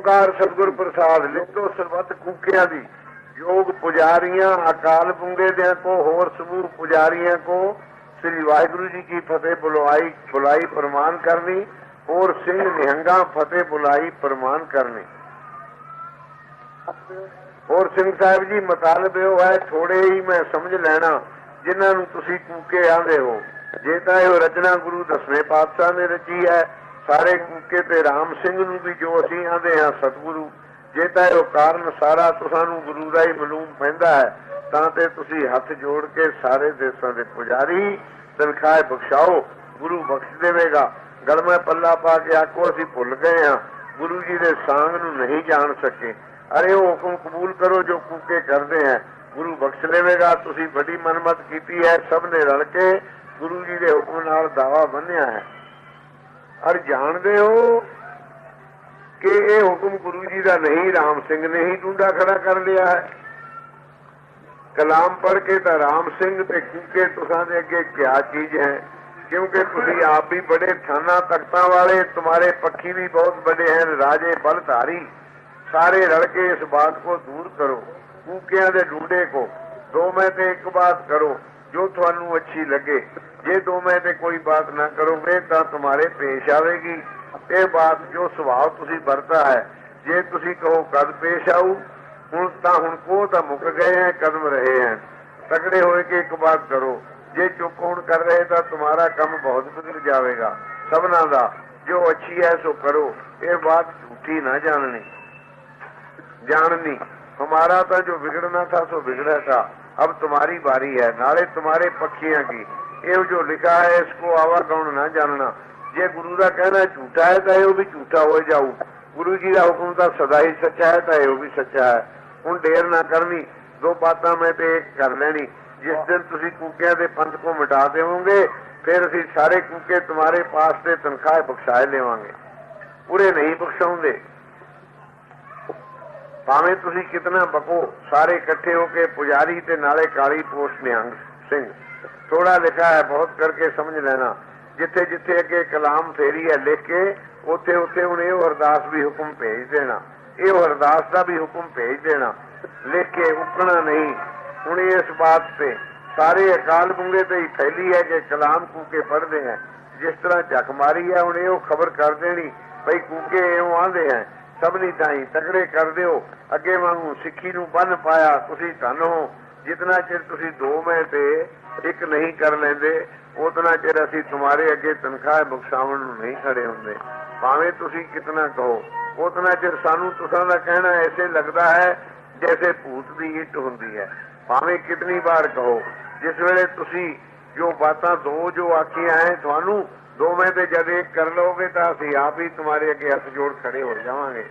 ਕਾਰ ਸਤਿਗੁਰ ਪ੍ਰਸਾਦ ਲਿਖੋ ਸਰਬੱਤ ਕੂਕਿਆਂ ਦੀ। ਯੋਗ ਪੁਜਾਰੀਆਂ, ਅਕਾਲ ਪੁੰਗੇ ਦਿਆਂ ਕੋ, ਹੋਰ ਸਮੂਹ ਪੁਜਾਰੀਆਂ ਕੋ, ਸ੍ਰੀ ਵਾਹਿਗੁਰੂ ਜੀ ਕੀ ਫਤਿਹ ਬੁਲਾਈ ਬੁਲਾਈ ਪ੍ਰਮਾਨ ਕਰਨੀ, ਹੋਰ ਸਿੰਘ ਨਿਹੰਗਾ ਫਤਿਹ ਬੁਲਾਈ ਪ੍ਰਮਾਨ ਕਰਨੀ। ਹੋਰ ਸਿੰਘ ਸਾਹਿਬ ਜੀ, ਮਤਲਬ ਇਹ ਹੈ ਥੋੜੇ ਹੀ ਮੈਂ ਸਮਝ ਲੈਣਾ, ਜਿਨ੍ਹਾਂ ਨੂੰ ਤੁਸੀਂ ਕੂਕੇ ਆਂਦੇ ਹੋ। ਜੇ ਤਾਂ ਇਹ ਰਚਨਾ ਗੁਰੂ ਦਸਵੇਂ ਪਾਤਸ਼ਾਹ ਨੇ ਰਚੀ ਹੈ ਸਾਰੇ ਕੂਕੇ ਤੇ ਰਾਮ ਸਿੰਘ ਨੂੰ ਵੀ ਜੋ ਅਸੀਂ ਆਂਦੇ ਹਾਂ ਸਤਿਗੁਰੂ, ਜੇ ਤਾਂ ਇਹ ਕਾਰਨ ਸਾਰਾ ਤੁਹਾਨੂੰ ਗੁਰੂ ਦਾ ਹੀ ਮਾਲੂਮ ਪੈਂਦਾ ਹੈ, ਤਾਂ ਤੇ ਤੁਸੀਂ ਹੱਥ ਜੋੜ ਕੇ ਸਾਰੇ ਦੇਸ਼ਾਂ ਦੇ ਪੁਜਾਰੀ ਤਨਖਾਹ ਬਖਸ਼ਾਓ, ਗੁਰੂ ਬਖਸ਼ ਦੇਵੇਗਾ। ਗਲਮਾ ਪੱਲਾ ਪਾ ਕੇ ਆਖੋ, ਅਸੀਂ ਭੁੱਲ ਗਏ ਹਾਂ, ਗੁਰੂ ਜੀ ਦੇ ਸਾੰਗ ਨੂੰ ਨਹੀਂ ਜਾਣ ਸਕੇ। ਅਰੇ ਉਹ ਹੁਕਮ ਕਬੂਲ ਕਰੋ ਜੋ ਕੂਕੇ ਕਰਦੇ ਹੈ, ਗੁਰੂ ਬਖਸ਼ ਲੇਵੇਗਾ ਤੁਸੀਂ ਵੱਡੀ ਮਨਮਤ ਕੀਤੀ ਹੈ, ਸਭ ਨੇ ਰਲ ਕੇ ਗੁਰੂ ਜੀ ਦੇ ਹੁਕਮ ਨਾਲ ਦਾਵਾ ਬੰਨਿਆ ਹੈ। ਔਰ ਜਾਣਦੇ ਹੋ ਕਿ ਇਹ ਹੁਕਮ ਗੁਰੂ ਜੀ ਦਾ ਨਹੀਂ, ਰਾਮ ਸਿੰਘ ਨੇ ਹੀ ਡੂੰਡਾ ਖੜਾ ਕਰ ਲਿਆ ਹੈ। ਕਲਾਮ ਪੜ੍ਹ ਕੇ ਤਾਂ ਰਾਮ ਸਿੰਘ ਤੇ ਕੂਕੇ ਤੁਸਾਂ ਦੇ ਅੱਗੇ ਕਿਆ ਚੀਜ਼ ਹੈ? ਕਿਉਂਕਿ ਤੁਸੀਂ ਆਪ ਵੀ ਬੜੇ ਥਾਨਾ ਤਖਤਾਂ ਵਾਲੇ ਤੁਹਾਰੇ ਪੱਖੀ ਵੀ ਬਹੁਤ ਵੱਡੇ ਹਨ, ਰਾਜੇ ਬਲਧਾਰੀ ਸਾਰੇ ਰਲ ਕੇ ਇਸ ਬਾਤ ਕੋ ਦੂਰ ਕਰੋ। ਕੂਕਿਆਂ ਦੇ ਡੂਡੇ ਕੋ, ਦੋ ਮੈਂ ਤੇ ਇੱਕ ਬਾਤ ਕਰੋ। ਜੋ ਤੁਹਾਨੂੰ ਅੱਛੀ ਲੱਗੇ। ਜੇ ਦੋਵੇਂ ਤੇ ਕੋਈ ਬਾਤ ਨਾ ਕਰੋਗੇ, ਤਾਂ ਤੁਹਾਰੇ ਪੇਸ਼ ਆਵੇਗੀ। ਇਹ ਬਾਤ ਜੋ ਸੁਭਾਅ ਤੁਸੀਂ ਵਰਤਾ ਹੈ। ਜੇ ਤੁਸੀਂ ਕਹੋ ਕਦ ਪੇਸ਼ ਆਉ ਹੁਣ ਤਾਂ ਹੁਣ ਕੋ ਤਾਂ ਮੁੱਕ ਗਏ ਹੈ, ਕਦਮ ਰਹੇ ਹੈ। ਤਕੜੇ ਹੋਏ ਕਿ ਇੱਕ ਬਾਤ ਕਰੋ, ਜੇ ਚੁੱਪ ਹੋਣ ਕਰ ਰਹੇ ਤਾਂ ਤੁਹਾਡਾ ਕੰਮ ਬਹੁਤ ਬਿਗੜ ਜਾਵੇਗਾ। ਸਭਨਾਂ ਦਾ, ਜੋ ਅੱਛੀ ਹੈ ਸੋ ਕਰੋ। ਇਹ ਬਾਤ ਝੂਠੀ ਨਾ ਜਾਣਨੀ। ਜਾਣਨੀ, ਹਮਾਰਾ ਤਾਂ ਜੋ ਵਿਗੜਨਾ ਥਾ ਸੋ ਵਿਗੜਾ ਥਾ। अब तुम्हारी बारी है नाले तुम्हारे पक्षियां की ये जो लिखा है इसको आवा कौन ना जानना जे गुरु का कहना झूठा है तो ये भी झूठा हो जाऊ गुरु जी का हुक्म तो सदा ही सच्चा है तो ये भी सच्चा है ਹੁਣ ਦੇਰ ਨਾ ਕਰਨੀ ਦੋ ਬਾਤਾਂ ਮੈਂ ਤੇ ਇੱਕ ਕਰ ਲੈਣੀ ਜਿਸ ਦਿਨ ਤੁਸੀਂ ਕੂਕਿਆਂ ਦੇ ਪੰਥ ਕੋ ਮਿਟਾ ਦੇਵੋਗੇ ਫਿਰ ਅਸੀਂ ਸਾਰੇ ਕੂਕੇ ਤੁਹਾਰੇ ਪਾਸ ਤੇ ਤਨਖਾਹ ਬਖਸ਼ਾਏ ਲੇਵਾਂਗੇ ਪੂਰੇ ਨਹੀਂ ਬਖਸ਼ਾਉਂਦੇ ਭਾਵੇਂ ਤੁਸੀਂ ਕਿਤਨਾ ਬਕੋ, ਸਾਰੇ ਇਕੱਠੇ ਹੋ ਕੇ ਪੁਜਾਰੀ ਤੇ ਨਾਲੇ ਕਾਲੀ ਪੋਸਟ ਨਿਹੰਗ ਸਿੰਘ। ਥੋੜਾ ਲਿਖਾ ਹੈ, ਬਹੁਤ ਕਰਕੇ ਸਮਝ ਲੈਣਾ। ਜਿੱਥੇ ਜਿੱਥੇ ਅੱਗੇ ਕਲਾਮ ਫੇਰੀ ਹੈ ਲਿਖ ਕੇ, ਉੱਥੇ ਉੱਥੇ ਹੁਣ ਇਹ ਅਰਦਾਸ ਵੀ ਹੁਕਮ ਭੇਜ ਦੇਣਾ। ਇਹ ਅਰਦਾਸ ਦਾ ਵੀ ਹੁਕਮ ਭੇਜ ਦੇਣਾ। ਲਿਖ ਕੇ ਉੱਕਣਾ ਨਹੀਂ। ਹੁਣ ਇਸ ਬਾਤ ਤੇ ਸਾਰੇ ਅਕਾਲ ਬੁੰਗੇ ਤੇ ਹੀ ਫੈਲੀ ਹੈ ਕਿ ਕਲਾਮ ਕੂਕੇ ਪੜ੍ਹਦੇ ਹੈ। ਜਿਸ ਤਰ੍ਹਾਂ ਝਕ ਮਾਰੀ ਹੈ, ਹੁਣ ਇਹ ਖਬਰ ਕਰ ਦੇਣੀ, ਭਈ ਕੂਕੇ ਇਉਂ ਆਂਦੇ ਹੈ। ਸਭਨੀ ਤਾਈ ਤਕੜੇ ਕਰ ਦਿਓ। ਅੱਗੇ ਵਾਂਗੂ ਸਿੱਖੀ ਨੂੰ ਬੰਨ ਪਾਇਆ ਤੁਸੀਂ ਧਨ ਹੋ। ਜਿਤਨਾ ਚਿਰ ਤੁਸੀਂ ਦੋ ਮੈਂ ਤੇ ਇੱਕ ਨਹੀਂ ਕਰ ਲੈਂਦੇ ਉਤਨਾ ਚਿਰ ਅਸੀਂ ਤੁਹਾਰੇ ਅੱਗੇ ਤਨਖਾਹ ਬਖਸ਼ਾਵਣ ਨੂੰ ਨਹੀਂ ਖੜੇ ਹੁੰਦੇ। ਭਾਵੇਂ ਤੁਸੀਂ ਕਿਤਨਾ ਕਹੋ ਉਤਨਾ ਚਿਰ ਸਾਨੂੰ ਤੁਸਾਂ ਦਾ ਕਹਿਣਾ ਐਸੇ ਲੱਗਦਾ ਹੈ ਜੈਸੇ ਭੂਤ ਦੀ ਇੱਟ ਹੁੰਦੀ ਹੈ। ਭਾਵੇਂ ਕਿਤਨੀ ਵਾਰ ਕਹੋ, ਜਿਸ ਵੇਲੇ ਤੁਸੀਂ ਜੋ ਬਾਤਾਂ ਦੋ ਜੋ ਆਖੀਆਂ ਹੈ ਤੁਹਾਨੂੰ ਦੋਵੇਂ ਤੇ ਜਦ ਇੱਕ ਕਰ ਲਓਗੇ ਤਾਂ ਅਸੀਂ ਆਪ ਹੀ ਤੁਹਾਡੇ ਅੱਗੇ ਹੱਥ ਜੋੜ ਖੜੇ ਹੋ ਜਾਵਾਂਗੇ।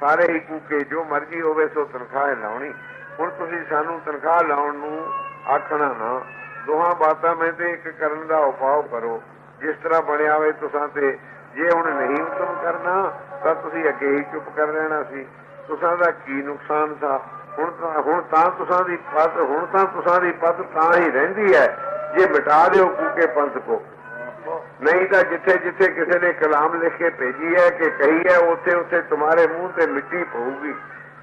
ਸਾਰੇ ਹੀ ਕੂਕੇ ਜੋ ਮਰਜ਼ੀ ਹੋਵੇ ਸੋ ਤਨਖਾਹ ਲਾਉਣੀ। ਹੁਣ ਤੁਸੀਂ ਸਾਨੂੰ ਤਨਖਾਹ ਲਾਉਣ ਨੂੰ ਆਖਣਾ ਨਾ। ਦੋਹਾਂ ਬਾਤਾਂ ਮੈਂ ਤੇ ਇੱਕ ਕਰਨ ਦਾ ਉਪਾਅ ਕਰੋ। ਜਿਸ ਤਰ੍ਹਾਂ ਬਣਿਆ ਹੋਵੇ ਤੁਸਾਂ ਤੇ। ਜੇ ਹੁਣ ਨਹੀਂ ਹੁਕਮ ਕਰਨਾ, ਤਾਂ ਤੁਸੀਂ ਅੱਗੇ ਹੀ ਚੁੱਪ ਕਰ ਰਹਿਣਾ ਸੀ। ਤੁਸਾਂ ਦਾ ਕੀ ਨੁਕਸਾਨ ਥਾ? ਹੁਣ ਤਾਂ ਹੁਣ ਤਾਂ ਤੁਸਾਂ ਦੀ ਪਤ ਹੁਣ ਤਾਂ ਤੁਸਾਂ ਦੀ ਪੱਤ ਤਾਂ ਹੀ ਰਹਿੰਦੀ ਹੈ। ਜੇ ਮਿਟਾ ਦਿਓ ਕੂਕੇ ਪੰਥ ਕੋ। ਨਹੀਂ ਤਾਂ ਜਿੱਥੇ ਜਿੱਥੇ ਕਿਸੇ ਨੇ ਕਲਾਮ ਲਿਖ ਕੇ ਭੇਜੀ ਹੈ ਕਿ ਕਹੀ ਹੈ, ਉੱਥੇ ਉੱਥੇ ਤੁਹਾਰੇ ਮੂੰਹ ਤੇ ਮਿੱਟੀ ਪਊਗੀ।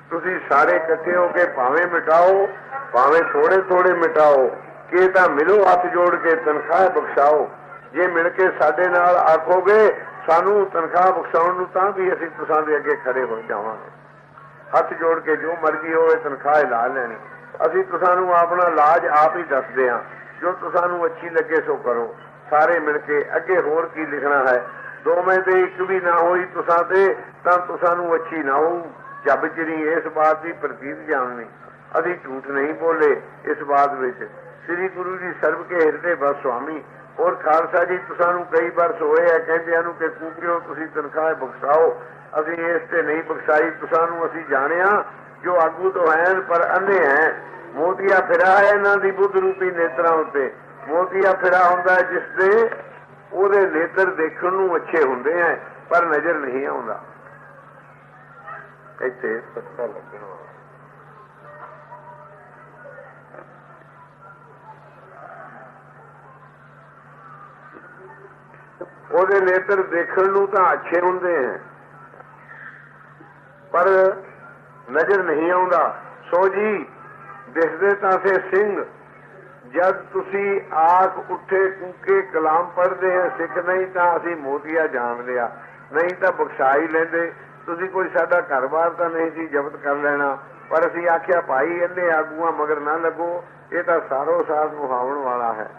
ਤੁਸੀਂ ਸਾਰੇ ਇਕੱਠੇ ਹੋ ਕੇ ਭਾਵੇਂ ਮਿਟਾਓ, ਭਾਵੇਂ ਥੋੜੇ ਥੋੜੇ ਮਿਟਾਓ, ਕਿ ਤਾਂ ਮਿਲੋ ਹੱਥ ਜੋੜ ਕੇ ਤਨਖਾਹ ਬਖਸ਼ਾਓ। ਜੇ ਮਿਲ ਕੇ ਸਾਡੇ ਨਾਲ ਆਖੋਗੇ, ਸਾਨੂੰ ਤਨਖਾਹ ਬਖਸ਼ਾਉਣ ਨੂੰ ਤਾਂ ਵੀ ਅਸੀਂ ਤੁਸਾਂ ਦੇ ਅੱਗੇ ਖੜੇ ਹੋ ਜਾਵਾਂਗੇ। ਹੱਥ ਜੋੜ ਕੇ ਜੋ ਮਰਜ਼ੀ ਹੋਵੇ, ਤਨਖਾਹ ਲਾ ਲੈਣੀ। ਅਸੀਂ ਤੁਸਾਂ ਨੂੰ ਆਪਣਾ ਇਲਾਜ ਆਪ ਹੀ ਦੱਸਦੇ ਹਾਂ। ਜੋ ਤੁਸਾਂ ਨੂੰ ਅੱਛੀ ਲੱਗੇ, ਸੋ ਕਰੋ। ਸਾਰੇ ਮਿਲ ਕੇ ਅੱਗੇ ਹੋਰ ਕੀ ਲਿਖਣਾ ਹੈ? ਦੋਵੇਂ ਤੇ ਇੱਕ ਵੀ ਨਾ ਹੋਈ ਤੁਸਾਂ ਤੇ, ਤਾਂ ਤੁਸਾਂ ਨੂੰ ਅੱਛੀ ਨਾ ਹੋਊ। ਜਬ ਚਰੀ ਇਸ ਬਾਤ ਦੀ ਪ੍ਰਤੀਤ ਜਾਣਨੀ। ਅਸੀਂ ਝੂਠ ਨਹੀਂ ਬੋਲੇ ਇਸ ਬਾਤ ਵਿੱਚ। ਸ੍ਰੀ ਗੁਰੂ ਜੀ ਸਰਬ ਕੇ ਹਿਰਦੇ ਬਸ ਸੁਆਮੀ। ਔਰ ਖਾਲਸਾ ਜੀ, ਤੁਸਾਂ ਨੂੰ ਕਈ ਵਾਰ ਸੋਏ ਆ ਕਹਿੰਦੇ ਨੂੰ ਕਿ ਕੂਕਿਓ ਤੁਸੀਂ ਤਨਖਾਹ ਬਖਸ਼ਾਓ। ਅਸੀਂ ਇਸ ਤੇ ਨਹੀਂ ਬਖਸ਼ਾਈ। ਤੁਸਾਂ ਨੂੰ ਅਸੀਂ ਜਾਣਿਆ ਜੋ ਆਗੂ ਤੋਂ ਹਨ, ਪਰ ਅੰਨੇ ਹੈ। ਮੋਤੀਆ ਫਿਰਾ ਹੈ ਇਹਨਾਂ ਦੀ ਬੁੱਧ ਰੂਪੀ ਨੇਤਰਾਂ ਉੱਤੇ। ਮੋਤੀਆ ਫਿਰਾ ਹੁੰਦਾ ਹੈ, ਜਿਸ ਦੇ ਉਹਦੇ ਨੇਤਰ ਦੇਖਣ ਨੂੰ ਅੱਛੇ ਹੁੰਦੇ ਆ ਪਰ ਨਜ਼ਰ ਨਹੀਂ ਆਉਂਦਾ। ਇੱਥੇ ਪੱਤਾ ਲੱਗਣਾ। ਉਹਦੇ ਨੇਤਰ ਦੇਖਣ ਨੂੰ ਤਾਂ ਅੱਛੇ ਹੁੰਦੇ ਆ ਪਰ ਨਜ਼ਰ ਨਹੀਂ ਆਉਂਦਾ। ਸੋ ਜੀ ਦਿਸਦੇ ਤਾਂ ਸੇ ਸਿੰਘ। ਜਦ ਤੁਸੀਂ ਆਖ ਉੱਠੇ ਕੂਕੇ ਕਲਾਮ ਪੜ੍ਹਦੇ ਆ ਸਿੱਖ ਨਹੀਂ ਤਾਂ ਅਸੀਂ ਮੋਤੀਆ ਜਾਣ ਲਿਆ। ਨਹੀਂ ਤਾਂ ਬਖਸ਼ਾਈ ਲੈਂਦੇ। ਤੁਸੀਂ ਕੋਈ ਸਾਡਾ ਘਰ-ਬਾਰ ਤਾਂ ਨਹੀਂ ਸੀ ਜ਼ਬਤ ਕਰ ਲੈਣਾ। ਪਰ ਅਸੀਂ ਆਖਿਆ, ਭਾਈ ਇਹਨੇ ਆਗੂਆਂ ਮਗਰ ਨਾ ਲੱਗੋ। ਇਹ ਤਾਂ ਸਾਰੋ ਸਾਥ ਮੁਹਾਵਣ ਵਾਲਾ ਹੈ।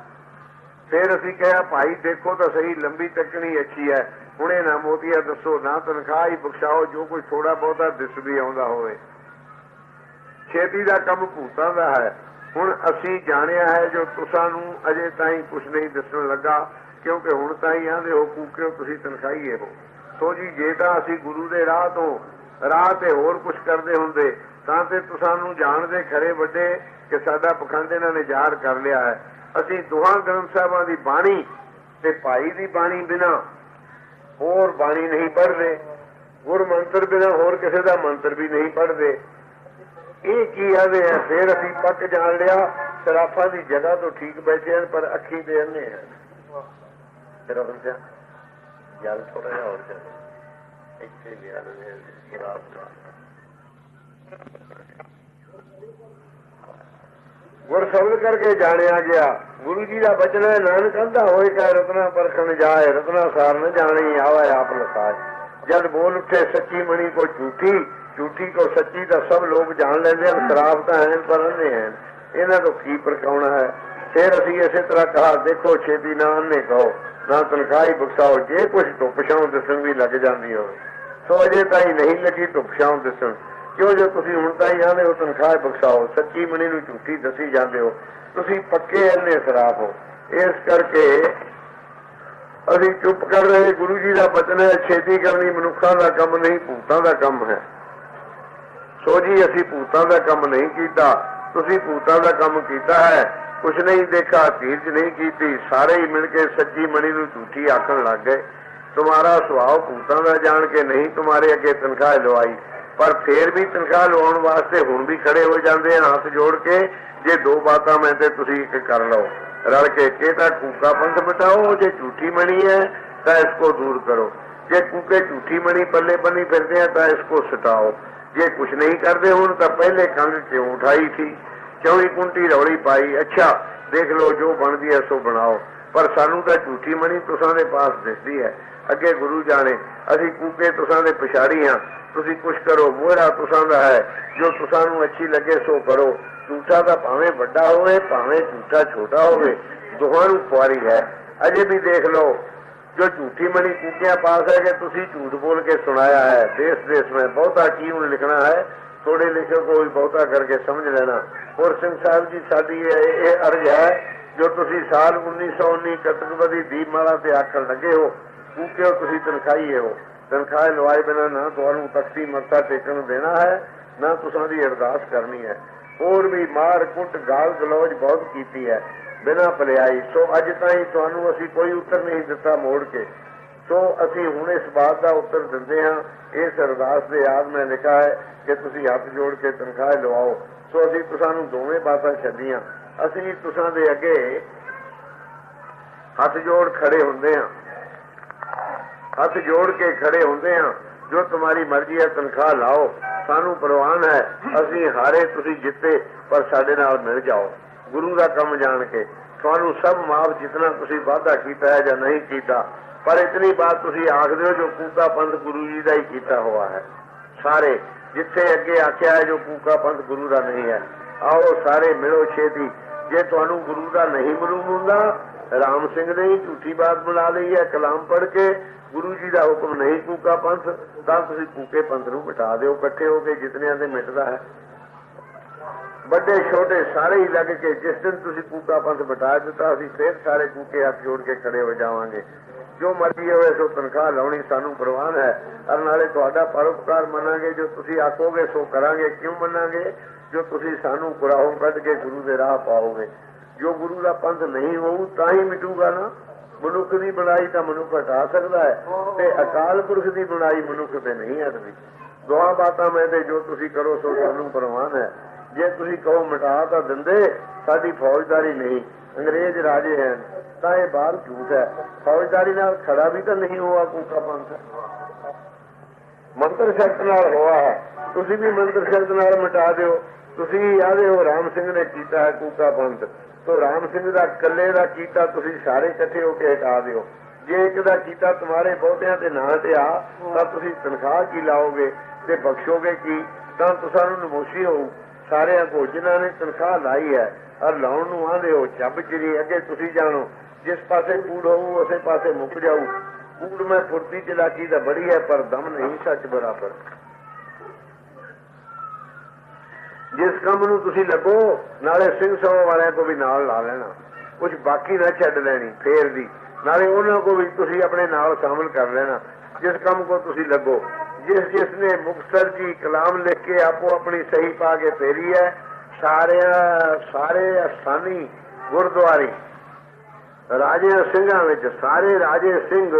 ਫਿਰ ਅਸੀਂ ਕਿਹਾ, ਭਾਈ, ਦੇਖੋ ਤਾਂ ਸਹੀ, ਲੰਬੀ ਤੱਕਣੀ ਅੱਛੀ ਹੈ। ਹੁਣੇ ਨਾ ਮੋਤੀਆ ਦੱਸੋ, ਨਾ ਤਨਖਾਹ ਹੀ ਬਖਸ਼ਾਓ। ਜੋ ਕੋਈ ਥੋੜਾ ਬਹੁਤਾ ਦਿਸ ਵੀ ਆਉਂਦਾ ਹੋਵੇ। ਛੇਤੀ ਦਾ ਕੰਮ ਭੂਤਾਂ ਦਾ ਹੈ। ਹੁਣ ਅਸੀਂ ਜਾਣਿਆ ਹੈ ਜੋ ਤੁਸਾਂ ਨੂੰ ਅਜੇ ਤਾਈਂ ਕੁਝ ਨਹੀਂ ਦੱਸਣ ਲੱਗਾ, ਕਿਉਂਕਿ ਹੁਣ ਤਾਈਂ ਆਂਦੇ ਹੋ ਕੂਕਿਓ, ਤੁਸੀਂ ਤਨਖਾਹੀਏ ਹੋ। ਸੋ ਜੀ, ਜੇ ਤਾਂ ਅਸੀਂ ਗੁਰੂ ਦੇ ਰਾਹ ਤੋਂ ਰਾਹ ਤੇ ਹੋਰ ਕੁਝ ਕਰਦੇ ਹੁੰਦੇ, ਤਾਂ ਤੇ ਤੁਸਾਂ ਨੂੰ ਜਾਣਦੇ ਖਰੇ ਵੱਡੇ ਕਿ ਸਾਡਾ ਪਖੰਡ ਇਹਨਾਂ ਨੇ ਜ਼ਾਹਰ ਕਰ ਲਿਆ ਹੈ। ਅਸੀਂ ਦੋਹਾਂ ਗ੍ਰੰਥ ਸਾਹਿਬਾਂ ਦੀ ਬਾਣੀ ਤੇ ਭਾਈ ਦੀ ਬਾਣੀ ਬਿਨਾ ਹੋਰ ਬਾਣੀ ਨਹੀਂ ਪੜ੍ਹਦੇ ਗੁਰ ਮੰਤਰ ਬਿਨਾ ਹੋਰ ਕਿਸੇ ਦਾ ਮੰਤਰ ਵੀ ਨਹੀਂ ਪੜ੍ਹਦੇ। ਇਹ ਕੀ ਆਵੇ ਫੇਰ ਅਸੀਂ ਪੱਕ ਜਾਣ ਲਿਆ ਸਰਾਫਾਂ ਦੀ ਜਗ੍ਹਾ ਤੋਂ ਠੀਕ ਬੈਠੇ ਹਨ, ਪਰ ਅੱਖੀ ਦੇ ਅੰਨੇ ਹਨ ਫਿਰ ਉਹ ਕਿਹਾ ਜਲ ਥੋੜਾ ਜਿਹਾ ਹੋਰ ਚੱਲ। ਇੱਥੇ ਵੀ ਆ ਰਹੇ ਸ਼ਰਾਬ ਦਾ। ਗੁਰ ਸ਼ਬਦ ਕਰਕੇ ਜਾਣਿਆ ਗਿਆ। ਗੁਰੂ ਜੀ ਦਾ ਬਚਨ ਹੈ, ਨਾਨਕ ਕਹਿੰਦਾ ਹੋਏ ਕਾ ਰਤਨਾ ਪਰਖਣ ਜਾਏ, ਰਤਨਾ ਸਾਰ ਨ ਜਾਣੀ ਆਵਾ ਆਪ ਲਸਾਜ ਜਦ ਬੋਲ ਉੱਠੇ, ਸੱਚੀ ਮਣੀ ਕੋ ਝੂਠੀ ਝੂਠੀ ਕੋ ਸੱਚੀ ਤਾਂ ਸਭ ਲੋਕ ਜਾਣ ਲੈਂਦੇ ਹਨ ਖਰਾਬ ਤਾਂ ਹੈ ਪਰ ਅੰਨੇ ਹਨ। ਇਹਨਾਂ ਤੋਂ ਕੀ ਪਰਕਾਉਣਾ ਹੈ? ਫਿਰ ਅਸੀਂ ਇਸੇ ਤਰ੍ਹਾਂ ਕਹਾ, ਦੇਖੋ ਛੇਤੀ ਨਾ ਅੰਨੇ ਕਹੋ ਨਾ ਤਨਖਾਹੀ ਬਖਸ਼ਾਓ, ਜੇ ਕੁਝ ਧੁੱਪ ਛਾਂ ਦਿਸਣ ਵੀ ਲੱਗ ਜਾਂਦੀ ਹੋਵੇ। ਸੋ ਅਜੇ ਤਾਈ ਨਹੀਂ ਲੱਗੀ ਧੁੱਪ ਛਾਂ ਦਿਸਣ। ਕਿਉਂ ਜੋ ਤੁਸੀਂ ਹੁਣ ਤਾਂ ਹੀ ਆਂਦੇ ਹੋ, ਤਨਖਾਹ ਬਖਸ਼ਾਓ, ਸੱਚੀ ਮਣੀ ਨੂੰ ਝੂਠੀ ਦੱਸੀ ਜਾਂਦੇ ਹੋ, ਤੁਸੀਂ ਪੱਕੇ ਇੰਨੇ ਖਰਾਬ ਹੋ। ਇਸ ਕਰਕੇ ਅਸੀਂ ਚੁੱਪ ਕਰ ਰਹੇ, ਗੁਰੂ ਜੀ ਦਾ ਬਚਨ ਹੈ, ਛੇਤੀ ਕਰਨੀ ਮਨੁੱਖਾਂ ਦਾ ਕੰਮ ਨਹੀਂ, ਭੂਤਾਂ ਦਾ ਕੰਮ ਹੈ। ਸੋ ਜੀ, ਅਸੀਂ ਭੂਤਾਂ ਦਾ ਕੰਮ ਨਹੀਂ ਕੀਤਾ। ਤੁਸੀਂ ਭੂਤਾਂ ਦਾ ਕੰਮ ਕੀਤਾ ਹੈ। ਕੁਛ ਨਹੀਂ ਦੇਖਾ ਧੀਰਜ ਨਹੀਂ ਕੀਤੀ। ਸਾਰੇ ਹੀ ਮਿਲ ਕੇ ਸੱਚੀ ਮਣੀ ਨੂੰ ਝੂਠੀ ਆਖਣ ਲੱਗ ਗਏ। ਤੁਹਾਡਾ ਸੁਭਾਅ ਭੂਤਾਂ ਦਾ ਜਾਣ ਕੇ ਨਹੀਂ ਤੁਹਾਡੇ ਅੱਗੇ ਤਨਖਾਹ ਲਵਾਈ। ਪਰ ਫੇਰ ਵੀ ਤਨਖਾਹ ਲਵਾਉਣ ਵਾਸਤੇ ਹੁਣ ਵੀ ਖੜੇ ਹੋ ਜਾਂਦੇ ਹਨ ਹੱਥ ਜੋੜ ਕੇ। ਜੇ ਦੋ ਬਾਤਾਂ ਮੈਂ ਤੇ ਤੁਸੀਂ ਇੱਕ ਕਰ ਲਓ। ਰਲ ਕੇ ਕਿ ਤਾਂ ਕੂਕਾ ਪੰਥ ਬਤਾਓ ਜੇ ਝੂਠੀ ਮਣੀ ਹੈ ਤਾਂ ਇਸ ਕੋ ਦੂਰ ਕਰੋ। ਜੇ ਕੂਕੇ ਝੂਠੀ ਮਣੀ ਪੱਲੇ ਬੰਨੀ ਫਿਰਦੇ ਆ ਤਾਂ ਇਸ ਕੋ ਸਟਾਓ। ਜੇ ਕੁਛ ਨਹੀਂ ਕਰਦੇ ਹੁਣ ਤਾਂ ਪਹਿਲੇ ਕੰਗ ਕਿਉਂ ਉਠਾਈ ਸੀ। ਚੌਵੀ ਕੁੰਟੀ ਰੌਲੀ ਪਾਈ? ਅੱਛਾ, ਦੇਖ ਲਓ, ਜੋ ਬਣਦੀ ਹੈ ਸੋ ਬਣਾਓ। ਪਰ ਸਾਨੂੰ ਤਾਂ ਝੂਠੀ ਮਣੀ ਤੁਸਾਂ ਦੇ ਪਾਸ ਦਿਸਦੀ ਹੈ। ਅੱਗੇ ਗੁਰੂ ਜਾਣੇ, ਅਸੀਂ ਕੂਕੇ ਤੁਸਾਂ ਦੇ ਪਛਾੜੀ ਹਾਂ। ਤੁਸੀਂ ਕੁਛ ਕਰੋ, ਮੋਹਰਾ ਤੁਸਾਂ ਦਾ ਹੈ। ਜੋ ਤੁਸਾਂ ਨੂੰ ਅੱਛੀ ਲੱਗੇ ਸੋ ਕਰੋ। ਝੂਠਾ ਤਾਂ ਭਾਵੇਂ ਵੱਡਾ ਹੋਵੇ, ਭਾਵੇਂ ਝੂਠਾ ਛੋਟਾ ਹੋਵੇ, ਦੋਹਾਂ ਨੂੰ ਖੁਆਰੀ ਹੈ। ਅਜੇ ਵੀ ਦੇਖ ਲਓ ਜੋ ਝੂਠੀ ਮਣੀ ਕੂਕਿਆਂ ਪਾਸ ਹੈ ਕਿ ਤੁਸੀਂ ਝੂਠ ਬੋਲ ਕੇ ਸੁਣਾਇਆ ਹੈ, ਦੇਸ਼ ਦੇਸ਼ ਵਿੱਚ ਬਹੁਤਾ ਕੀ ਹੁਣ ਲਿਖਣਾ ਹੈ ਥੋੜੇ ਲਿਖੋ ਕੋਈ ਬਹੁਤਾ ਕਰਕੇ ਸਮਝ ਲੈਣਾ। ਹੋਰ ਸਿੰਘ ਸਾਹਿਬ ਜੀ, ਸਾਡੀ ਇਹ ਅਰਜ਼ ਹੈ, ਜੋ ਤੁਸੀਂ ਸਾਲ 1919 ਕਤਕਬਦੀ ਦੀਪਮਾਲਾ ਤੇ ਆਖਣ ਲੱਗੇ ਹੋ ਕੂਕਿਓ ਤੁਸੀਂ ਤਨਖਾਹੀਏ ਹੋ? ਤਨਖਾਹ ਲਵਾਏ ਬਿਨਾਂ ਨਾ ਤੁਹਾਨੂੰ ਤਖਤੀ ਮੱਥਾ ਟੇਕਣ ਦੇਣਾ ਹੈ, ਨਾ ਤੁਸਾਂ ਦੀ ਅਰਦਾਸ ਕਰਨੀ ਹੈ। ਹੋਰ ਵੀ ਮਾਰ ਕੁੱਟ, ਗਾਲ ਗਲੋਚ ਬਹੁਤ ਕੀਤੀ ਹੈ। ਬਿਨਾਂ ਭਲਾਈ ਸੋ ਅੱਜ ਤਾਈਂ ਤੁਹਾਨੂੰ ਅਸੀਂ ਕੋਈ ਉੱਤਰ ਨਹੀਂ ਦਿੱਤਾ ਮੋੜ ਕੇ। ਸੋ ਅਸੀਂ ਹੁਣ ਇਸ ਬਾਤ ਦਾ ਉੱਤਰ ਦਿੰਦੇ ਹਾਂ। ਇਸ ਅਰਦਾਸ ਦੇ ਯਾਦ ਮੈਂ ਲਿਖਾ ਹੈ ਕਿ ਤੁਸੀਂ ਹੱਥ ਜੋੜ ਕੇ ਤਨਖਾਹ ਲਵਾਓ। ਸੋ ਅਸੀਂ ਤੁਹਾਨੂੰ ਦੋਵੇਂ ਬਾਤਾਂ ਛੱਡੀਆਂ। ਅਸੀਂ ਤੁਸਾਂ ਦੇ ਅੱਗੇ ਹੱਥ ਜੋੜ ਖੜੇ ਹੁੰਦੇ ਹਾਂ। ਹੱਥ ਜੋੜ ਕੇ ਖੜੇ ਹੁੰਦੇ ਹਾਂ। ਜੋ ਤੁਹਾਡੀ ਮਰਜ਼ੀ ਹੈ ਤਨਖਾਹ ਲਾਓ। ਸਾਨੂੰ ਪ੍ਰਵਾਨ ਹੈ। ਅਸੀਂ ਹਾਰੇ ਤੁਸੀਂ ਜਿੱਤੇ, ਪਰ ਸਾਡੇ ਨਾਲ ਮਿਲ ਜਾਓ। ਗੁਰੂ ਦਾ ਕੰਮ ਜਾਣ ਕੇ। ਤੁਹਾਨੂੰ ਸਭ ਮਾਫ ਜਿਤਨਾ ਤੁਸੀਂ ਵਾਅਦਾ ਕੀਤਾ ਹੈ ਜਾਂ ਨਹੀਂ ਕੀਤਾ, ਪਰ ਇਤਨੀ ਬਾਤ ਤੁਸੀਂ ਆਖਦੇ ਹੋ ਜੋ ਕੂਕਾ ਪੰਥ ਗੁਰੂ ਜੀ ਦਾ ਹੀ ਕੀਤਾ ਹੋਇਆ ਹੈ। ਸਾਰੇ ਜਿੱਥੇ ਅੱਗੇ ਆਖਿਆ ਹੈ ਜੋ ਕੂਕਾ ਪੰਥ ਗੁਰੂ ਦਾ ਨਹੀਂ ਹੈ, ਆਓ ਸਾਰੇ ਮਿਲੋ ਛੇਤੀ। ਜੇ ਤੁਹਾਨੂੰ ਗੁਰੂ ਦਾ ਨਹੀਂ ਮਾਲੂਮ ਹੁੰਦਾ, ਰਾਮ ਸਿੰਘ ਨੇ ਹੀ ਝੂਠੀ ਬਾਤ ਬਣਾ ਲਈ ਹੈ, ਕਲਾਮ ਪੜ੍ਹ ਕੇ ਗੁਰੂ ਜੀ ਦਾ ਹੁਕਮ ਨਹੀਂ ਕੂਕਾ ਪੰਥ ਤਾਂ ਤੁਸੀਂ ਕੂਕੇ ਪੰਥ ਨੂੰ ਮਿਟਾ ਦਿਓ, ਇਕੱਠੇ ਹੋ ਕੇ ਜਿਤਨਿਆਂ ਦੇ ਮਿਟਦਾ ਹੈ। ਵੱਡੇ, ਛੋਟੇ ਸਾਰੇ ਹੀ ਲੱਗ ਕੇ ਜਿਸ ਦਿਨ ਤੁਸੀਂ ਕੂਕਾ ਪੰਥ ਮਿਟਾ ਦਿੱਤਾ ਅਸੀਂ ਫੇਰ ਸਾਰੇ ਕੂਕੇ ਹੱਥ ਜੋੜ ਕੇ ਖੜੇ ਹੋ ਜਾਵਾਂਗੇ। ਜੋ ਮਰਜ਼ੀ ਹੋਵੇ, ਸੋ ਤਨਖਾਹ ਲਾਉਣੀ ਸਾਨੂੰ ਪ੍ਰਵਾਨ ਹੈ। ਅਰ ਨਾਲੇ ਤੁਹਾਡਾ ਪਰਉਪਕਾਰ ਮੰਨਾਂਗੇ, ਜੋ ਤੁਸੀਂ ਆਖੋਗੇ, ਸੋ ਕਰਾਂਗੇ। ਕਿਉਂ ਮੰਨਾਂਗੇ? ਜੋ ਤੁਸੀਂ ਸਾਨੂੰ ਕੁਰਾਹੋਂ ਕੱਢ ਕੇ ਗੁਰੂ ਦੇ ਰਾਹ ਪਾਓਗੇ। ਜੋ ਗੁਰੂ ਦਾ ਪੰਥ ਨਹੀਂ ਹੋਊ, ਤਾਂ ਹੀ ਮਿਟੂਗਾ ਨਾ। ਮਨੁੱਖ ਦੀ ਬਣਾਈ ਤਾਂ ਮਨੁੱਖ ਹਟਾ ਸਕਦਾ ਹੈ। ਤੇ ਅਕਾਲ ਪੁਰਖ ਦੀ ਬਣਾਈ ਮਨੁੱਖ ਤੇ ਨਹੀਂ ਹਟਦੀ। ਦੁਆ ਬਾਤਾਂ ਮੈਂ ਤੇ ਜੋ ਤੁਸੀਂ ਕਰੋ, ਸੋ ਸਾਨੂੰ ਪ੍ਰਵਾਨ ਹੈ। ਜੇ ਤੁਸੀਂ ਕਹੋ ਮਿਟਾ ਤਾਂ ਦਿੰਦੇ, ਸਾਡੀ ਫੌਜਦਾਰੀ ਨਹੀਂ। ਅੰਗਰੇਜ਼ ਰਾਜੇ ਹਨ, ਤਾਂ ਇਹ ਬਾਹਰ ਝੂਠ ਹੈ। ਫੌਜਦਾਰੀ ਨਾਲ ਖੜਾ ਵੀ ਤਾਂ ਨਹੀਂ ਹੋਆ ਕੂਕਾ ਪੰਥ। ਮੰਤਰ ਸ਼ਕਤ ਨਾਲ ਹੋਇਆ ਹੈ। ਤੁਸੀਂ ਵੀ ਮੰਤਰ ਸ਼ਕਤ ਨਾਲ ਮਿਟਾ ਦਿਓ। ਤੁਸੀਂ ਆਦੇ ਹੋ, ਰਾਮ ਸਿੰਘ ਨੇ ਕੀਤਾ ਹੈ ਕੂਕਾ ਪੰਥ। ਤੋ ਰਾਮ ਸਿੰਘ ਦਾ ਇਕੱਲੇ ਦਾ ਕੀਤਾ ਤੁਸੀਂ ਸਾਰੇ ਇਕੱਠੇ ਹੋ ਕੇ ਹਟਾ ਦਿਓ। ਜੇ ਇੱਕ ਦਾ ਕੀਤਾ ਤੁਹਾਰੇ ਬਹੁਤਿਆਂ ਦੇ ਨਾਂ ਤੇ ਆ, ਤਾਂ ਤੁਸੀਂ ਤਨਖਾਹ ਕੀ ਲਾਓਗੇ ਤੇ ਬਖਸ਼ੋਗੇ ਕੀ? ਤਾਂ ਤੁਸਾਂ ਨੂੰ ਨਮੋਸ਼ੀ ਹੋਊ। ਸਾਰਿਆਂ ਕੋ ਜਿਨ੍ਹਾਂ ਨੇ ਤਨਖਾਹ ਲਾਈ ਹੈ ਔਰ ਲਾਉਣ ਨੂੰ ਆਂਦੇ ਹੋ, ਚੱਬ ਚਰੀ ਅੱਗੇ ਤੁਸੀਂ ਜਾਣੋ। ਜਿਸ ਪਾਸੇ ਕੂੜ ਹੋਊ, ਉਸੇ ਪਾਸੇ ਮੁੱਕ ਜਾਊ। ਕੂੜ ਮੈਂ ਫੁਰਤੀ ਚਲਾਕੀ ਦਾ ਬੜੀ ਹੈ, ਪਰ ਦਮ ਨਹੀਂ ਸੱਚ ਬਰਾਬਰ। ਜਿਸ ਕੰਮ ਨੂੰ ਤੁਸੀਂ ਲੱਗੋ, ਨਾਲੇ ਸਿੰਘ ਸਭਾ ਵਾਲਿਆਂ ਕੋ ਵੀ ਨਾਲ ਲਾ ਲੈਣਾ। ਕੁਝ ਬਾਕੀ ਨਾ ਛੱਡ ਲੈਣੀ, ਫੇਰ ਦੀ ਨਾਲੇ ਉਹਨਾਂ ਕੋ ਵੀ ਤੁਸੀਂ ਆਪਣੇ ਨਾਲ ਸ਼ਾਮਲ ਕਰ ਲੈਣਾ। ਜਿਸ ਕੰਮ ਕੋ ਤੁਸੀਂ ਲੱਗੋ ਜਿਸ ਜਿਸ ਨੇ ਮੁਕਤਸਰ ਜੀ ਕਲਾਮ ਲਿਖ ਕੇ ਆਪੋ ਆਪਣੀ ਸਹੀ ਪਾ ਕੇ ਫੇਰੀ ਹੈ, ਸਾਰਿਆਂ, ਸਾਰੇ ਅਸਥਾਨੀ ਗੁਰਦੁਆਰੇ, ਰਾਜੇ ਸਿੰਘਾਂ ਵਿੱਚ ਸਾਰੇ ਰਾਜੇ ਸਿੰਘ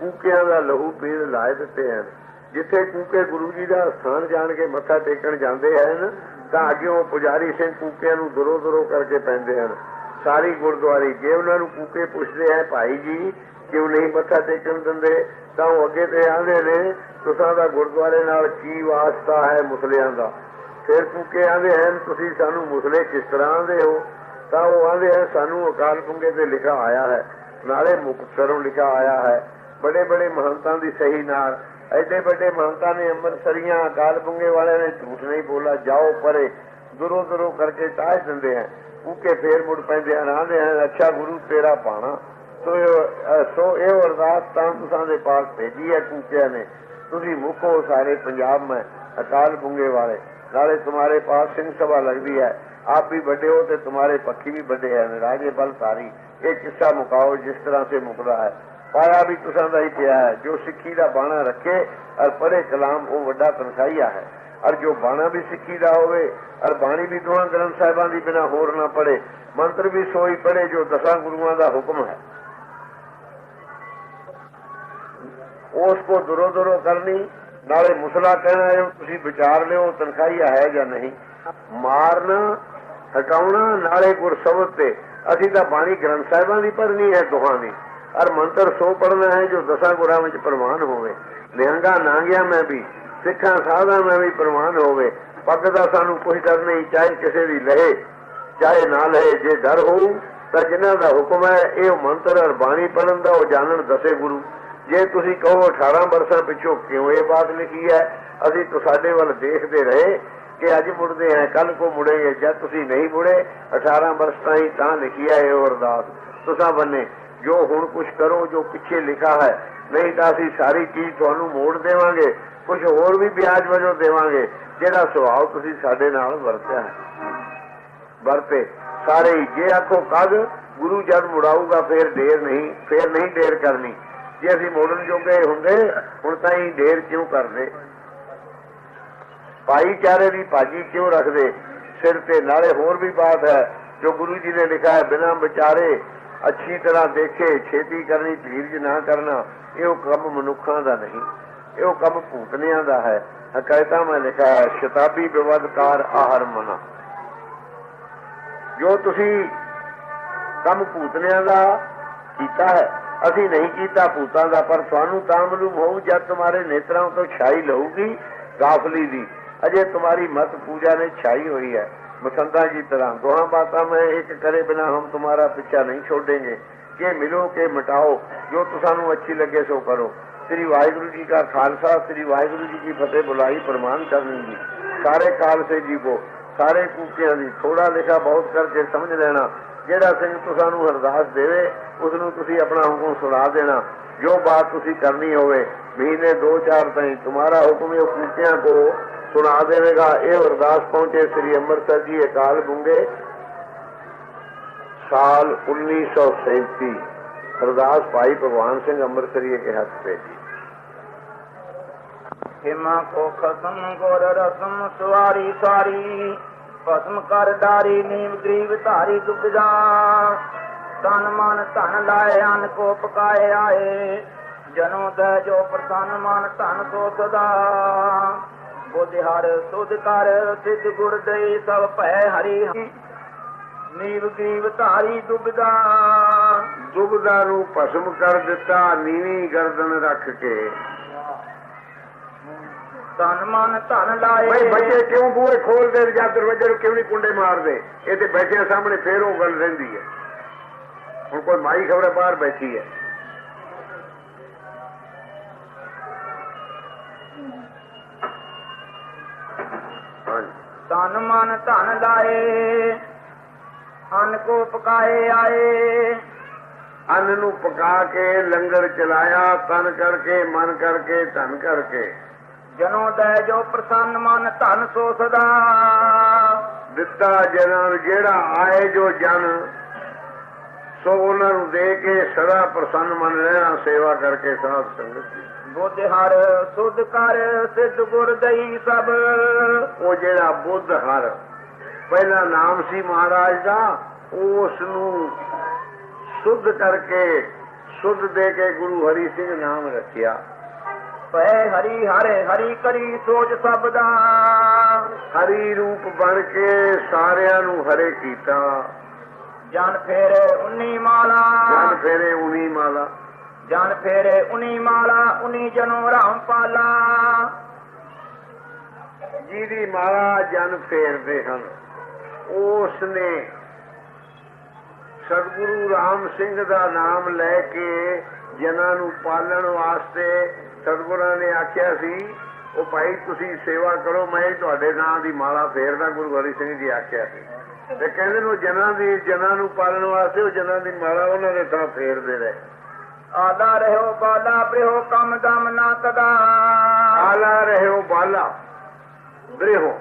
ਕੂਕਿਆਂ ਦਾ ਲਹੂ ਪੀਣ ਲਾਏ ਦਿੱਤੇ ਹਨ। ਜਿੱਥੇ ਕੂਕੇ ਗੁਰੂ ਜੀ ਦਾ ਸਥਾਨ ਜਾਣ ਕੇ ਮੱਥਾ ਟੇਕਣ ਜਾਂਦੇ ਹਨ, ਤਾਂ ਅੱਗੇ ਉਹ ਪੁਜਾਰੀ ਸਿੰਘ ਕੂਕਿਆਂ ਨੂੰ ਦਰੋ ਦਰੋ ਕਰਕੇ ਪੈਂਦੇ ਹਨ। ਸਾਰੀ ਗੁਰਦੁਆਰੀ ਜੇ ਉਹਨਾਂ ਨੂੰ ਕੂਕੇ ਪੁੱਛਦੇ ਆ ਭਾਈ ਜੀ ਕਿਉਂ ਨਹੀਂ? ਮੱਥਾ ਟੇਕਣ ਦਿੰਦੇ? ਤਾਂ ਉਹ ਅੱਗੇ ਤੇ ਆਂਦੇ ਨੇ, ਤੁਸਾਂ ਦਾ ਗੁਰਦੁਆਰੇ ਨਾਲ ਕੀ ਵਾਸਤਾ ਹੈ ਮੁਸਲਿਆਂ ਦਾ? ਫਿਰ ਕੂਕੇ ਆਂਦੇ ਹਨ, ਤੁਸੀਂ ਸਾਨੂੰ ਮੁਸਲੇ ਕਿਸ ਤਰ੍ਹਾਂ ਦੇ ਹੋ? ਤਾਂ ਉਹ ਆਂਦੇ ਹਨ, ਸਾਨੂੰ ਅਕਾਲ ਪੁੰਗੇ ਤੇ ਲਿਖਾ ਆਇਆ ਹੈ। ਨਾਲੇ ਮੁਕਤਸਰੋਂ ਲਿਖਾ ਆਇਆ ਹੈ। ਬੜੇ ਬੜੇ ਮਹੰਤਾਂ ਦੀ ਸਹੀ ਨਾਲ। ਐਡੇ ਵੱਡੇ ਮਹੰਤਾਂ ਨੇ ਅੰਮ੍ਰਿਤਸਰੀਆਂ, ਅਕਾਲ ਪੁੰਗੇ ਵਾਲਿਆਂ ਨੇ ਝੂਠ ਨਹੀਂ ਬੋਲਾ ਜਾਓ ਪਰੇ, ਦੂਰੋਂ ਦੂਰੋਂ ਕਰਕੇ ਟਾਹ ਦਿੰਦੇ ਆ ਕੂਕੇ ਫੇਰ ਮੁੜ ਪੈਂਦੇ ਹਨ, ਆਂਦੇ ਹਨ, ਅੱਛਾ ਗੁਰੂ, ਤੇਰਾ ਪਾਣਾ। ਸੋ ਇਹ- ਸੋ ਇਹ ਅਰਦਾਸ ਤਾਂ ਤੁਸਾਂ ਦੇ ਪਾਸ ਭੇਜੀ ਹੈ ਕੂਕਿਆਂ ਨੇ ਤੁਸੀਂ ਮੁਖੋ ਸਾਰੇ ਪੰਜਾਬ ਮੈਂ ਅਕਾਲ ਪੁੰਗੇ ਵਾਲੇ ਨਾਲੇ तुम्हारे पास ਸਿੰਘ ਸਭਾ ਲੱਗਦੀ ਹੈ ਆਪ ਵੀ ਵੱਡੇ ਹੋ ਤੇ तुम्हारे ਪੱਖੀ ਵੀ ਵੱਡੇ ਹਨ ਰਾਜੇ ਬਲ ਤਾਰੀ ਇਹ ਕਿੱਸਾ ਮੁਕਾਓ ਜਿਸ ਤਰ੍ਹਾਂ ਸੇ ਮੁਕਦਾ ਹੈ ਪਾਇਆ ਵੀ ਤੁਸਾਂ ਦਾ ਹੀ ਪਿਆ ਹੈ ਜੋ ਸਿੱਖੀ ਦਾ ਬਾਣਾ ਰੱਖੇ ਔਰ ਪੜੇ ਕਲਾਮ ਉਹ ਵੱਡਾ ਤਨਖਾਈਆ ਹੈ ਔਰ ਜੋ ਬਾਣਾ ਵੀ ਸਿੱਖੀ ਦਾ ਹੋਵੇ ਔਰ ਬਾਣੀ ਵੀ ਦੋਹਾਂ ਗ੍ਰੰਥ ਸਾਹਿਬਾਂ ਦੀ ਬਿਨਾ ਹੋਰ ਨਾ ਪੜੇ ਮੰਤਰ ਵੀ ਸੋਈ ਪੜੇ ਜੋ ਦਸਾਂ ਗੁਰੂਆਂ ਦਾ ਹੁਕਮ ਹੈ ਉਸ ਕੋ ਦੁਰੋ ਦੁਰੋ ਕਰਨੀ ਨਾਲੇ ਮੁਸਲਾ ਕਹਿਣਾ ਹੈ, ਤੁਸੀਂ ਵਿਚਾਰ ਲਿਓ ਤਨਖਾਹੀਆ ਹੈ ਜਾਂ ਨਹੀਂ। ਮਾਰਨਾ, ਹਟਾਉਣਾ, ਨਾਲੇ ਗੁਰਸਬਦ ਤੇ। ਅਸੀਂ ਤਾਂ ਬਾਣੀ ਗ੍ਰੰਥ ਸਾਹਿਬਾਂ ਦੀ ਪੜ੍ਹਨੀ ਹੈ, ਦੋਹਾਂ ਦੀ। ਔਰ ਮੰਤਰ ਸੋ ਪੜਨਾ ਹੈ, ਜੋ ਦਸਾਂ ਗੁਰਾਂ ਵਿੱਚ ਪ੍ਰਮਾਨ ਹੋਵੇ। ਨਿਹੰਗਾ ਨਾਂਗਿਆ ਮੈਂ ਵੀ, ਸਿੱਖਾਂ ਸਾਧਾਂ ਮੈਂ ਵੀ ਪ੍ਰਮਾਨ ਹੋਵੇ। ਪੱਗ ਦਾ ਸਾਨੂੰ ਕੋਈ ਡਰ ਨਹੀਂ, ਚਾਹੇ ਕਿਸੇ ਦੀ ਲਹੇ, ਚਾਹੇ ਨਾ ਲਹੇ, ਜੇ ਡਰ ਹੋਊ, ਤਾਂ ਜਿਨ੍ਹਾਂ ਦਾ ਹੁਕਮ ਹੈ, ਇਹ ਮੰਤਰ ਔਰ ਬਾਣੀ ਪੜਨ ਦਾ, ਉਹ ਜਾਣਨ ਦਸੇ ਗੁਰੂ। ਜੇ ਤੁਸੀਂ ਕਹੋ 18 ਵਰਸਾਂ ਪਿੱਛੋਂ ਕਿਉਂ ਇਹ ਬਾਤ ਲਿਖੀ ਹੈ? ਅਸੀਂ ਸਾਡੇ ਵੱਲ ਦੇਖਦੇ ਰਹੇ ਕਿ ਅੱਜ ਮੁੜਦੇ ਹੈ ਕੱਲ ਕੋ ਮੁੜेंगे ਜਦ ਤੁਸੀਂ ਨਹੀਂ ਮੁੜੇ 18 ਵਰਸ ਹੀ ਤਾਂ ਲਿਖੀ ਹੈ ਇਹ ਅਰਦਾਸ। ਤੁਸੀਂ ਬੰਨੇ, ਜੋ ਹੁਣ ਕੁਝ ਕਰੋ, ਜੋ ਪਿੱਛੇ ਲਿਖਾ ਹੈ, ਨਹੀਂ ਤਾਂ ਅਸੀਂ ਸਾਰੀ ਚੀਜ਼ ਤੁਹਾਨੂੰ ਮੋੜ ਦੇਵਾਂਗੇ ਕੁਝ ਹੋਰ ਵੀ ਵਿਆਜ ਵਜੋਂ ਦੇਵਾਂਗੇ, ਜਿਹੜਾ ਸੁਭਾਅ ਤੁਸੀਂ ਸਾਡੇ ਨਾਲ ਵਰਤਿਆ ਹੈ। ਵਰਤੇ, ਸਾਰੇ ਹੀ। ਜੇ ਆਖੋ ਕਦ ਗੁਰੂ ਜਦ ਮੁੜਾਊਗਾ, ਫੇਰ ਦੇਰ ਨਹੀਂ, ਫੇਰ ਨਹੀਂ ਦੇਰ ਕਰਨੀ। ਜੇ ਅਸੀਂ ਮੋੜਨ ਜੋਗੇ ਹੁੰਦੇ, ਹੁਣ ਤਾਂ ਹੀ ਦੇਰ ਕਿਉਂ ਕਰਦੇ? ਭਾਈਚਾਰੇ ਦੀ ਭਾਜੀ ਕਿਉਂ ਰੱਖਦੇ? ਸਿਰ ਤੇ ਨਾਲੇ ਹੋਰ ਵੀ ਬਾਤ ਹੈ, ਜੋ ਗੁਰੂ ਜੀ ਨੇ ਲਿਖਿਆ ਹੈ, ਬਿਨਾਂ ਵਿਚਾਰੇ ਅੱਛੀ ਤਰ੍ਹਾਂ ਦੇਖੇ, ਛੇਤੀ ਕਰਨੀ, ਧੀਰਜ ਨਾ ਕਰਨਾ, ਇਹ ਉਹ ਕੰਮ ਮਨੁੱਖਾਂ ਦਾ ਨਹੀਂ। ਇਹ ਉਹ ਕੰਮ ਭੂਤਨਿਆਂ ਦਾ ਹੈ। ਹਕਾਇਤਾਂ ਮੈਂ ਲਿਖਿਆ ਹੈ, ਸ਼ਤਾਬੀ ਵਿਵਦਕਾਰ ਆਹਰ ਮਨਾ। ਜੋ ਤੁਸੀਂ ਕੰਮ ਭੂਤਨਿਆਂ ਦਾ ਕੀਤਾ ਹੈ ਅਸੀਂ ਨਹੀਂ ਕੀਤਾ ਭੂਤਾਂ ਦਾ, ਪਰ ਤੁਹਾਨੂੰ ਤਾਂ ਮਾਲੂਮ ਹੋਊ, ਜਦ ਤੁਹਾਡੇ ਨੇਤਰਾਂ ਤੋਂ ਛਾਈ ਲਊਗੀ ਗਾਫਲੀ ਦੀ। ਅਜੇ ਤੁਹਾਡੀ ਮਤ ਪੂਜਾ ਨੇ ਛਾਈ ਹੋਈ ਹੈ। ਮਸੰਦਾ ਜੀ ਤਰ੍ਹਾਂ, ਦੋਹਾਂ ਬਾਤਾਂ ਮੈਂ ਇੱਕ ਕਰੇ ਬਿਨਾ ਹਮ ਤੁਹਾਡਾ ਪਿੱਛਾ ਨਹੀਂ ਛੋੜेंगे ਕਿ ਮਿਲੋ ਕੇ ਮਿਟਾਓ, ਜੋ ਤੁਹਾਨੂੰ ਅੱਛੀ ਲੱਗੇ ਸੋ ਕਰੋ। ਸ੍ਰੀ ਵਾਹਿਗੁਰੂ ਜੀ ਕਾ ਖਾਲਸਾ, ਸ੍ਰੀ ਵਾਹਿਗੁਰੂ ਜੀ ਕੀ ਫਤਿਹ, ਬੁਲਾਈ ਪ੍ਰਮਾਨ ਕਰਨ ਦੀ। ਸਾਰੇ ਖਾਲਸੇ ਜੀ ਕੋ, ਸਾਰੇ ਕੂਕਿਆਂ ਦੀ ਥੋੜਾ ਲਿਖਾ ਬਹੁਤ ਕਰਕੇ ਸਮਝ ਲੈਣਾ। ਜਿਹੜਾ ਸਿੰਘ ਤੁਹਾਨੂੰ ਅਰਦਾਸ ਦੇਵੇ ਉਸ ਨੂੰ ਤੁਸੀਂ ਆਪਣਾ ਹੁਕਮ ਸੁਣਾ ਦੇਣਾ। ਜੋ ਬਾਤ ਤੁਸੀਂ ਕਰਨੀ ਹੋਵੇ, ਮਹੀਨੇ 2-4 ਤਾਈਂ ਤੁਹਾਡਾ ਹੁਕਮ ਇਹ ਕੂਕਿਆਂ ਕੋ ਸੁਣਾ ਦੇਵੇਗਾ। ਇਹ ਅਰਦਾਸ ਪਹੁੰਚੇ ਸ੍ਰੀ ਅੰਮ੍ਰਿਤਸਰ ਜੀ ਅਕਾਲ ਬੁੰਗੇ ਸਾਲ 1937 ਅਰਦਾਸ ਭਾਈ ਭਗਵਾਨ ਸਿੰਘ ਅੰਮ੍ਰਿਤਸਰੀਏ ਕੇ ਹੱਥ ਤੇ। ਜੀ ਹਿਮਾ ਕੋ ਖਸਮ, ਗੁਰ ਰਸਮ ਸਵਾਰੀ ਸਾਰੀ। ਭਸਮ ਕਰ ਡਾਰੀ, ਨੀਮ ਗਰੀਬ ਧਾਰੀ ਦੁਬਦਾ ਤਨ ਮਨ ਧਨ ਲਾਏ, ਅਨ ਕੋ ਪਕਾਏ ਆਏ। ਜਨੋ ਦੈ ਜੋ ਪ੍ਰਸੰਨ ਮਨ ਧਨ ਸੋ ਸਦਾ। ਬੁੱਧ ਹਰ ਸੁਧ ਕਰ, ਸਿੱਧ ਗੁਰ ਦੇ ਸਭ ਭੈ ਹਰੀ। ਨੀਵ ਗਰੀਬ ਧਾਰੀ ਦੁਬਦਾ ਦੁਬਦਾ ਨੂੰ ਭਸਮ ਕਰ ਦਿੱਤਾ, ਨੀਵੀਂ ਗਰਦਨ ਰੱਖ ਕੇ। ਤਨ ਮਨ ਧਨ ਲਾਏ। ਬਈ ਬੱਚੇ ਕਿਉਂ ਬੂਹੇ ਖੋਲਦੇ ਜਾਂ ਦਰਵਾਜ਼ੇ ਨੂੰ ਕਿਉਂ ਨਹੀਂ ਕੁੰਡੇ ਮਾਰਦੇ? ਇਹ ਤੇ ਬੈਠਿਆਂ ਸਾਹਮਣੇ ਫੇਰ ਉਹ ਗੱਲ ਰਹਿੰਦੀ ਹੈ। ਹੁਣ ਕੋਈ ਮਾਈ ਖਬਰੇ ਬਾਹਰ ਬੈਠੀ ਹੈ। ਤਨ ਮਨ ਧਨ ਲਾਏ ਅਨ ਕੋ ਪਕਾਏ ਆਏ। ਅੰਨ ਨੂੰ ਪਕਾ ਕੇ ਲੰਗਰ ਚਲਾਇਆ ਤਨ ਕਰਕੇ ਮਨ ਕਰਕੇ ਧਨ ਕਰਕੇ। ਜਨੋ ਦੈ ਜੋ ਪ੍ਰਸੰਨ ਮਨ ਧਨ ਸੋ ਸਦਾ ਦਿੱਤਾ ਜਨਾਂ ਨੂੰ ਜਿਹੜਾ ਆਏ ਜੋ ਜਨ ਸੋ ਉਹਨਾਂ ਨੂੰ ਦੇ ਕੇ ਸਦਾ ਪ੍ਰਸੰਨ ਮਨ ਰਹਿਣਾ ਸੇਵਾ ਕਰਕੇ ਸਾਧ ਸੰਗਤ ਦੀ ਬੁੱਧ ਹਰ ਸੁਧ ਕਰ ਸਿੱਧ ਗੁਰ ਦਈ ਸਭ। ਉਹ ਜਿਹੜਾ ਬੁੱਧ ਹਰ ਪਹਿਲਾ ਨਾਮ ਸੀ ਮਹਾਰਾਜ ਦਾ ਉਸ ਨੂੰ ਸੁੱਧ ਕਰਕੇ ਸੁੱਧ ਦੇ ਕੇ ਗੁਰੂ ਹਰੀ ਸਿੰਘ ਨਾਮ ਰੱਖਿਆ। ਪੈ ਹਰੀ ਹਰੇ ਹਰੀ ਕਰੀ ਸੋਚ ਸਭ ਦਾ। ਹਰੀ ਰੂਪ ਬਣ ਕੇ ਸਾਰਿਆਂ ਨੂੰ ਹਰੇ ਕੀਤਾ। ਜਨ ਫੇਰੇ ਉਨੀ ਮਾਲਾ। ਜਨ ਫੇਰੇ ਉਨੀ ਮਾਲਾ। ਜਨ ਫੇਰੇ ਉਨੀ ਮਾਲਾ ਉਨੀ ਜਨੋ ਰਾਮ ਪਾਲਾ। ਜਿਹਦੀ ਮਾਲਾ ਜਨ ਫੇਰਦੇ ਹਨ ਉਸ ਨੇ ਸਤਿਗੁਰੂ ਰਾਮ ਸਿੰਘ ਦਾ ਨਾਮ ਲੈ ਕੇ ਜਨਾਂ ਨੂੰ ਪਾਲਣ ਵਾਸਤੇ ਸਤਿਗੁਰਾਂ ਨੇ ਆਖਿਆ ਸੀ ਉਹ ਭਾਈ ਤੁਸੀਂ ਸੇਵਾ ਕਰੋ ਮੈਂ ਤੁਹਾਡੇ ਨਾਂ ਦੀ ਮਾਲਾ ਫੇਰਦਾ। ਗੁਰੂ ਹਰੀ ਸਿੰਘ ਜੀ ਆਖਿਆ ਸੀ। ਤੇ ਕਹਿੰਦੇ ਨੇ ਜਨਾਂ ਦੀ ਜਨਾਂ ਨੂੰ ਪਾਲਣ ਵਾਸਤੇ ਉਹ ਜਨਾਂ ਦੀ ਮਾਲਾ ਉਹਨਾਂ ਦੇ ਥਾਂ ਫੇਰਦੇ ਰਹੇ। ਆਦਾ ਰਹਿਓ ਬਾਲਾ ਪ੍ਰਿਓ ਕਮ ਦਮ ਨਾ ਕਦਾ ਆਲਾ ਰਹਿਓ ਬਾਲਾ ਬ੍ਰਿਹੋ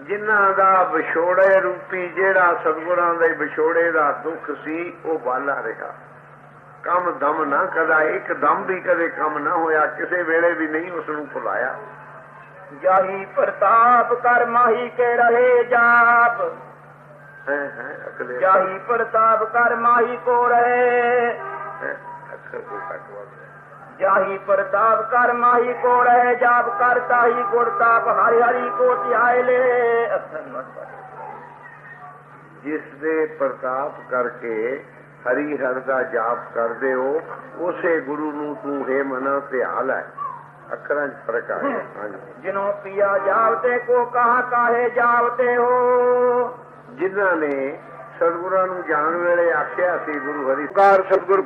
ਜਿਨ੍ਹਾਂ ਦਾ ਵਿਛੋੜੇ ਰੂਪੀ ਜਿਹੜਾ ਸਤਿਗੁਰਾਂ ਦੇ ਵਿਛੋੜੇ ਦਾ ਦੁੱਖ ਸੀ ਉਹ ਬਾਲਾ ਰਿਹਾ। ਕੰਮ ਦਮ ਨਾ ਕਦਾ ਇੱਕ ਦਮ ਵੀ ਕਦੇ ਕੰਮ ਨਾ ਹੋਇਆ ਕਿਸੇ ਵੇਲੇ ਵੀ ਨਹੀਂ ਉਸ ਨੂੰ ਭੁਲਾਇਆ। ਜਾਹੀ ਪ੍ਰਤਾਪ ਕਰ ਮਾਹੀ ਕੇ ਰਹੇ ਜਾਪ। ਹੈ ਹੈ ਅਕਲੇ ਜਾਹੀ ਪ੍ਰਤਾਪ ਕਰ ਮਾਹੀ ਕੋ ਰਹੇ। ਹੈਂ, ਅੱਖਰ ਕੋਈ ਘੱਟ ਵੱਧ ਹੈ। ਜਾਹੀ ਪ੍ਰਤਾਪ ਕਰ ਮਾਹੀ ਕੋ ਰਹੇ ਜਾਪ ਕਰਤਾ ਹੀ ਗੁਰਤਾਪ ਹਰਿ ਹਰਿ ਕੋ ਧਿਆਏ ਲੈ। ਹਰੀ ਹਰ ਦਾ ਜਾਪ ਕਰਦੇ ਹੋ ਉਸੇ ਗੁਰੂ ਨੂੰ ਤੂੰ ਹੈ ਮਨਾ ਧਿਆਲ ਹੈ। ਅੱਖਰਾਂ 'ਚ ਫ਼ਰਕ ਆ ਗਿਆ। ਜਿਨੋ ਪਿਆ ਜਾਵਤੇ ਕੋ ਕਹਾ ਕਾਹੇ ਜਾਵਤੇ ਹੋ। ਜਿਨ੍ਹਾਂ ਨੇ ਸਤਿਗੁਰਾਂ ਨੂੰ ਜਾਣ ਵੇਲੇ ਆਖਿਆ ਸੀ ਗੁਰੂ ਹਰੀ ਕਾਰ ਸਤਿਗੁਰ